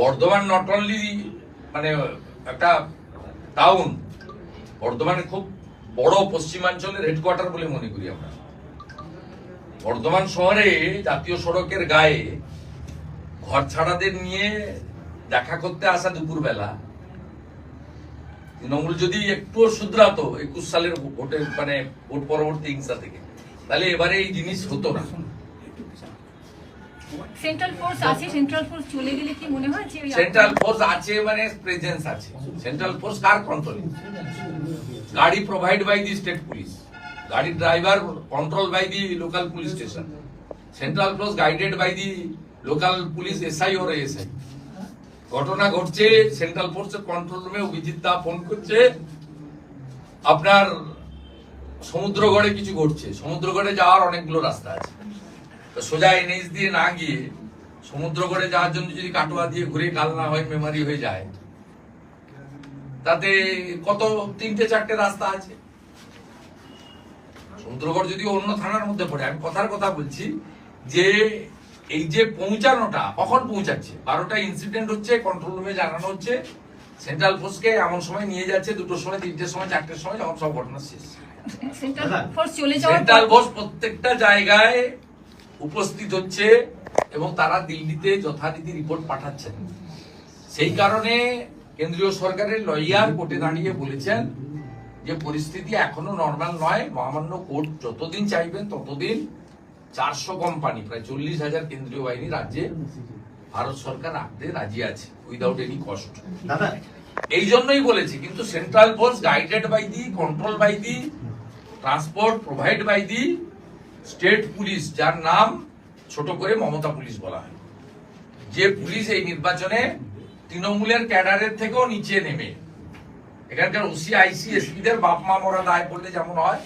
Bardhaman not only মানে একটা town বর্ধমানে খুব বড় পশ্চিমাঞ্চলের হেডকোয়ার্টার বলে মনে করি আমরা। বর্ধমান শহরে জাতীয় সড়কের গায়ে ঘর ছাড়াদের নিয়ে দেখা করতে আসা দুপুরবেলা, তৃণমূল যদি একটু শুধরাতো একুশ সালের ভোটের মানে ভোট পরবর্তী হিংসা থেকে, তাহলে এবারে এই জিনিস হতো না। সেন্ট্রাল ফোর্স আছে সেন্ট্রাল ফোর্স চলে গেলে কি মনে হয় যে সেন্ট্রাল ফোর্স আছে মানে প্রেজেন্স আছে। সেন্ট্রাল ফোর্স কার কন্ট্রোলে গাড়ি provide by the state police গাড়ি driver control by the local police station central force guided by the local police SI or SI ঘটনা ঘটছে সেন্ট্রাল ফোর্সের কন্ট্রোল রুমে অভিজিৎ দা ফোন করছে। আপনার সমুদ্রগড়ে কিছু ঘটছে। সমুদ্রগড়ে যাওয়ার অনেকগুলো রাস্তা আছে। তো সোজা এনএইচ দিয়ে না গিয়ে সমুদ্রগড়ে যাওয়ার জন্য যদি কাটোয়া দিয়ে ঘুরে কাল না হয় মেমারি হয়ে যায়। তাতে কত তিনটে চারটে রাস্তা আছে? সমুদ্রগড় যদি অন্য থানার মধ্যে পড়ে আমি কথার কথা বলছি যে এই যে পৌঁছানোটা কখন পৌঁছাচ্ছে? বারোটা ইনসিডেন্ট হচ্ছে কন্ট্রোল রুমে জানানো হচ্ছে সেন্ট্রাল ফোর্সকে এমন সময় নিয়ে যাচ্ছে দুটোর সময় তিনটের সময় চারটের সময় যখন সব ঘটনা শেষ। সেন্ট্রাল ফোর্স প্রত্যেকটা জায়গায় উপস্থিত হচ্ছে এবং তারা দিল্লিতে যথারীতি রিপোর্ট পাঠাচ্ছেন। সেই কারণে কেন্দ্রীয় সরকারের লয়ার কোর্টে দাঁড়িয়ে বলেছেন যে পরিস্থিতি এখনও নর্মাল নয়। মহামান্য কোর্ট যতদিন চাইবেন ততদিন চারশো কোম্পানি প্রায় চল্লিশ হাজার কেন্দ্রীয় বাহিনী রাজ্যে ভারত সরকার রাখতে রাজি আছে উইদাউট এনি কস্ট দাদা এই জন্যই বলেছি কিন্তু central force guided by the control by the transport provide by the state police, যার নাম ছোট করে মমতা পুলিশ বলা হয়। যে পুলিশ এই নির্বাচনে তৃণমূলের ক্যাডারের থেকেও নিচে নেমে। এখানকার ওসি, আইসি, এসপিদের বাপ মা মরা দায় পড়লে যেমন হয়